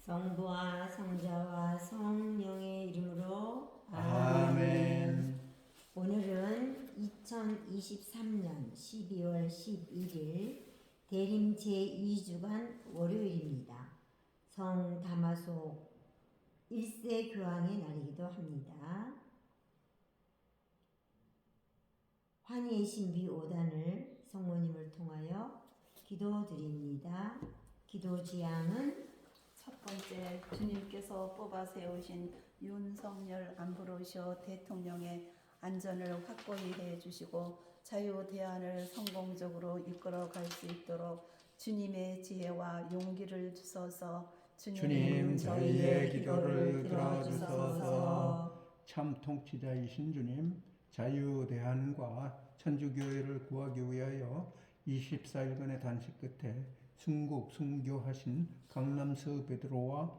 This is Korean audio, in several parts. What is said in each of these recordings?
성부와 성자와 성령의 이름으로 아멘. 오늘은 2023년 12월 11일 대림 제2주간 월요일입니다. 성 다마소 1세 교황의 날이기도 합니다. 환희의 신비 5단을 성모님을 통하여 기도드립니다. 기도 지향은 첫 번째 주님께서 뽑아 세우신 윤석열 안보로셔 대통령의 안전을 확고히 해 주시고 자유 대안을 성공적으로 이끌어 갈 수 있도록 주님의 지혜와 용기를 주소서 주님 저희의 기도를 들어 주소서. 참 통치자이신 주님, 자유대한과 천주교회를 구하기 위하여 24일간의 단식 끝에 순국 순교하신 강남서 베드로와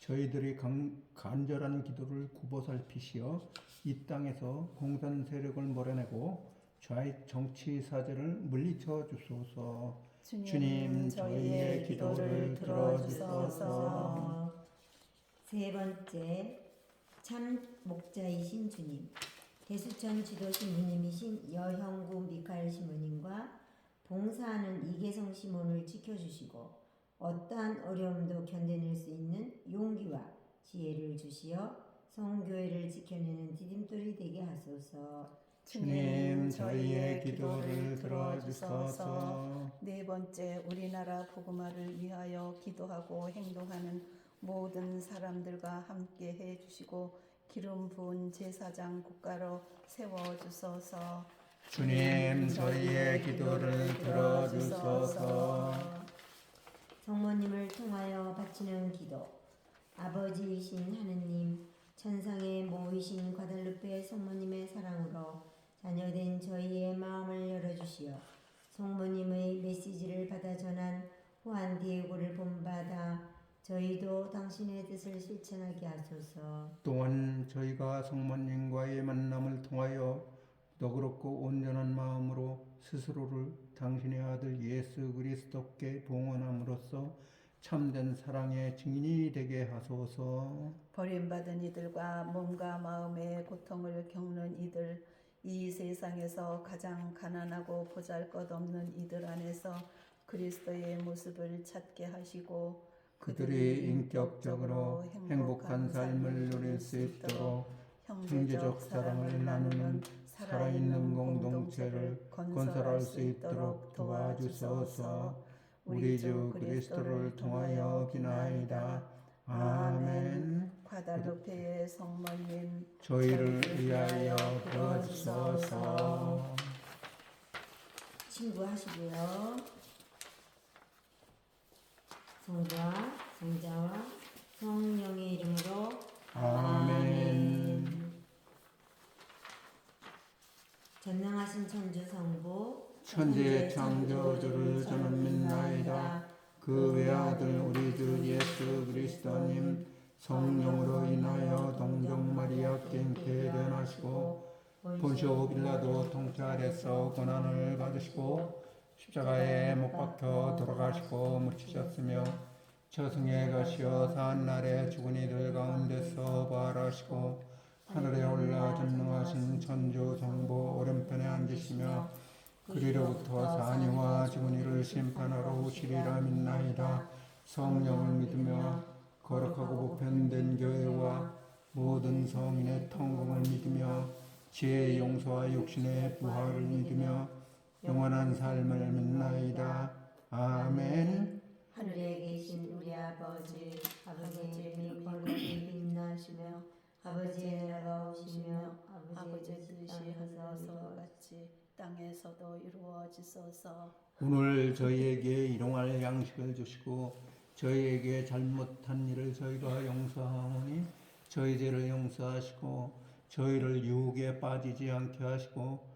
저희들이 강, 간절한 기도를 굽어살피시어 이 땅에서 공산 세력을 몰아내고 좌익 정치 사제를 물리쳐 주소서. 주님, 저희의 기도를 들어주소서. 세 번째 참 목자이신 주님 대수천 지도 신부님이신 여형구 미카엘 신부님과 봉사하는 이계성 시몬을 지켜주시고 어떠한 어려움도 견뎌낼 수 있는 용기와 지혜를 주시어 성교회를 지켜내는 디딤돌이 되게 하소서. 주님, 저희의 기도를 들어주소서. 네 번째 우리나라 복음화를 위하여 기도하고 행동하는 모든 사람들과 함께 해 주시고 기름 부은 제사장 국가로 세워 주소서. 주님, 저희의 기도를 들어 주소서. 성모님을 통하여 바치는 기도 아버지이신 하느님 천상에 모이신 과달루페 성모님의 사랑으로 자녀된 저희의 마음을 열어주시어 성모님의 메시지를 받아 전한 후한 디에고를 본받아 저희도 당신의 뜻을 실천하게 하소서 또한 저희가 성모님과의 만남을 통하여 너그럽고 온전한 마음으로 스스로를 당신의 아들 예수 그리스도께 봉헌함으로써 참된 사랑의 증인이 되게 하소서. 버림받은 이들과 몸과 마음의 고통을 겪는 이들, 이 세상에서 가장 가난하고 보잘것없는 이들 안에서 그리스도의 모습을 찾게 하시고 그들이 인격적으로 행복한 삶을 누릴 수 있도록 형제적 사랑을 나누는 살아있는 공동체를 건설할 수 있도록 도와주소서. 우리 주 그리스도를 통하여 기나이다. 아멘. 과다루페의 성모님 저희를 위하여 그러주소서. 친구하시고요 성부와 성자와 성령의 이름으로 아멘. 전능하신 천주 성부 천지의 창조주를 저는 믿나이다. 그 외아들 우리 주 예수 그리스도님 성령으로 인하여 동정 마리아께 대변하시고 본쇼 빌라도 아래서 고난을 받으시고 십자가에 못 박혀 돌아가시고 묻히셨으며 저승에 가시어 사한 날에 죽은 이들 가운데서 부활하시고 하늘에 올라 전능하신 천주 성부 오른편에 앉으시며 그리로부터 사니와 죽은 이를 심판하러 오시리라 믿나이다. 성령을 믿으며 거룩하고 보편된 교회와 모든 성인의 통공을 믿으며 지혜의 용서와 육신의 부활을 믿으며 영원한 삶을 믿나이다. 아멘. 하늘에 계신 우리 아버지 아버지의 이름이 거룩히 빛나시며 아버지의 나라가 오시며 아버지의 뜻이 하늘에서. 같이 땅에서도 이루어지소서. 오늘 저희에게 일용할 양식을 주시고 저희에게 잘못한 일을 저희가 용서하오니 저희 죄를 용서하시고 저희를 유혹에 빠지지 않게 하시고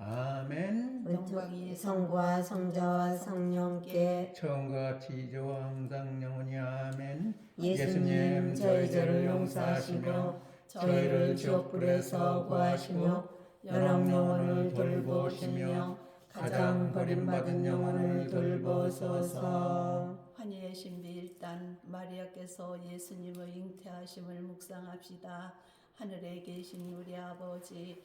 아멘. 은총이 성과 성자와 성령께 처음과 이제와 항상 영원히 아멘. 예수님 저희 죄를 용서하시며 저희를 지옥불에서 구하시며 여러 영혼을 돌보시며 가장 버림받은 영혼을 돌보소서. 환희의 신비 일단 마리아께서 예수님의 잉태하심을 묵상합시다. 하늘에 계신 우리 아버지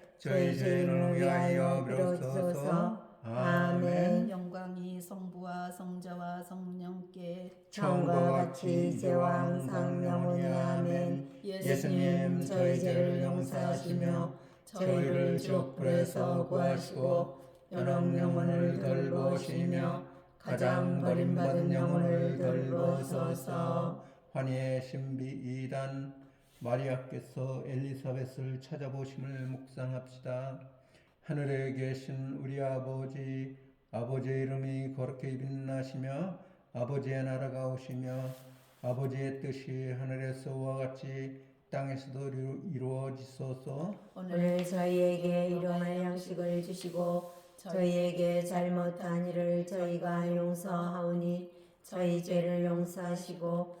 저희 죄인을 위하여 비로소서. 아멘. 영광이 성부와 성자와 성령께 처음과 같이 이제와 항상 영원히 아멘. 예수님 저희 죄를 용서하시며 저희를 지옥불에서 구하시고 여러 영혼을 돌보시며 가장 버림받은 영혼을 돌보소서. 환희의 신비 2단 마리아께서 엘리사벳을 찾아보심을 묵상합시다. 하늘에 계신 우리 아버지 아버지의 이름이 거룩히 빛나시며 아버지의 나라가 오시며 아버지의 뜻이 하늘에서와 같이 땅에서도 이루- 이루어지소서 오늘 저희에게 일용할 양식을 주시고 저희에게 잘못한 일을 저희가 용서하오니 저희 죄를 용서하시고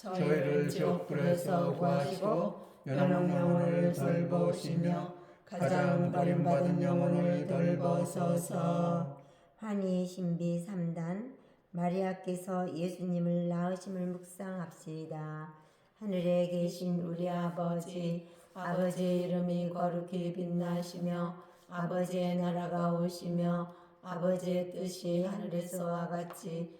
저희를 지옥불에서 구하시고 연옥 영혼을 돌보시며 가장 버림받은 영혼을 돌보소서 환희 신비 3단 마리아께서 예수님을 낳으심을 묵상합시다. 하늘에 계신 우리 아버지 아버지의 이름이 거룩히 빛나시며 아버지의 나라가 오시며 아버지의 뜻이 하늘에서와 같이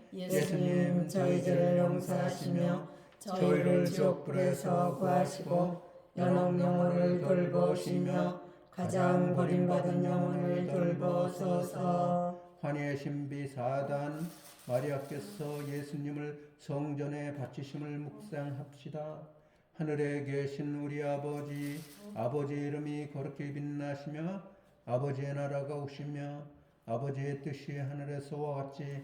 예수님 저희 죄를 용서하시며 저희를 지옥불에서 구하시고 연옥 영혼을 돌보시며 가장 버림받은 영혼을 돌보소서. 환희의 신비 사단 마리아께서 예수님을 성전에 바치심을 묵상합시다. 하늘에 계신 우리 아버지 아버지 이름이 거룩히 빛나시며 아버지의 나라가 오시며 아버지의 뜻이 하늘에서와 같이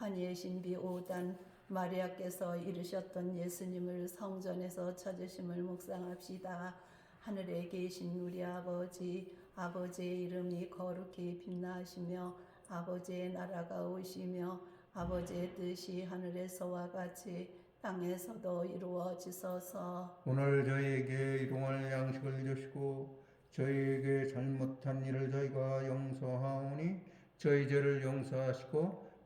환희의 신비 5단 마리아께서 이르셨던 예수님을 성전에서 찾으심을 묵상합시다. 하늘에 계신 우리 아버지 아버지의 이름이 거룩히 빛나시며 아버지의 나라가 오시며 아버지의 뜻이 하늘에서와 같이 땅에서도 이루어지소서. 오늘 저희에게 일용할 양식을 주시고 저희에게 잘못한 일을 저희가 용서하오니 저희 죄를 용서하시고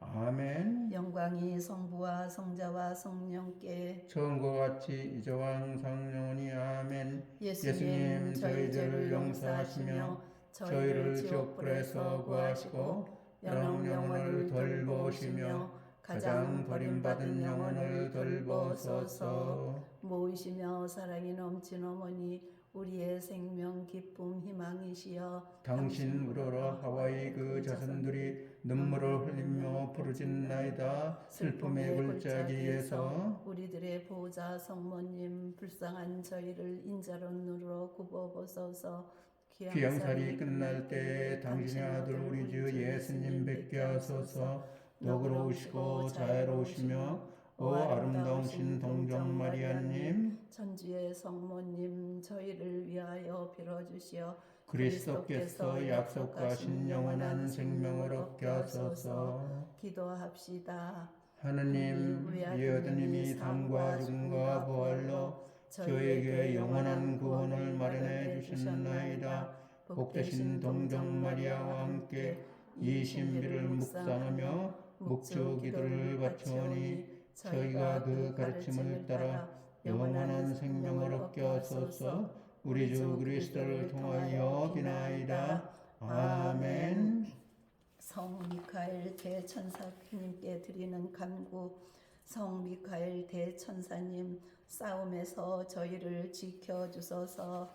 아멘. 영광이 성부와 성자와 성령께 처음과 같이 이제와 항상 영원히 아멘. 예수님 저희 죄를 용서하시며 저희를 지옥불에서 구하시고 영원 영혼을 돌보시며 가장 버림받은 영혼을 돌보소서 모이시며 사랑이 넘친 어머니 우리의 생명 기쁨 희망이시여 당신 우러러 하와이 그 자손들이 눈물을 흘리며 부르짖 나이다. 슬픔의 골짜기에서 우리들의 보호자 성모님 불쌍한 저희를 인자론으로 굽어보소서. 귀양살이 끝날 때 당신의 아들 우리 주 예수님 뵙게 하소서. 너그러우시고 자애로우시며 오 아름다운 신동정 마리아님. 천주의 성모님 저희를 위하여 빌어주시어 그리스도께서 약속하신 영원한 생명을 얻게 하소서. 기도합시다. 하느님 이 아드님이 삶과 죽음과 부활로 저에게 영원한 구원을 마련해 주셨나이다. 복되신 동정 마리아와 함께 이 신비를 묵상하며 묵주 기도를 바치오니 저희가 그 가르침을 따라 영원한 생명을 얻게 하소서. 우리 주 그리스도를 통하여 비나이다. 아멘. 성 미카엘 대천사님께 드리는 간구. 성 미카엘 대천사님 싸움에서 저희를 지켜 주소서.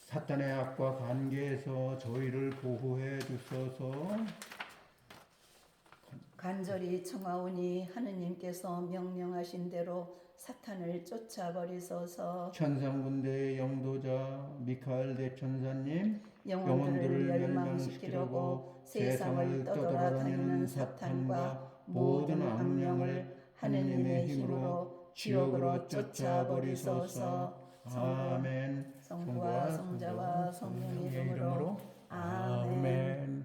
사탄의 악과 관계에서 저희를 보호해 주소서 간절히 청하오니 하느님께서 명령하신 대로 사탄을 쫓아버리소서. 천상군대의 영도자 미카엘 대천사님 영혼들을 멸망시키려고 세상을 떠돌아 다니는 사탄과 모든 악령을 하느님의 힘으로 지옥으로 쫓아버리소서. 아멘. 성부와 성자와 성령의 이름으로. 아멘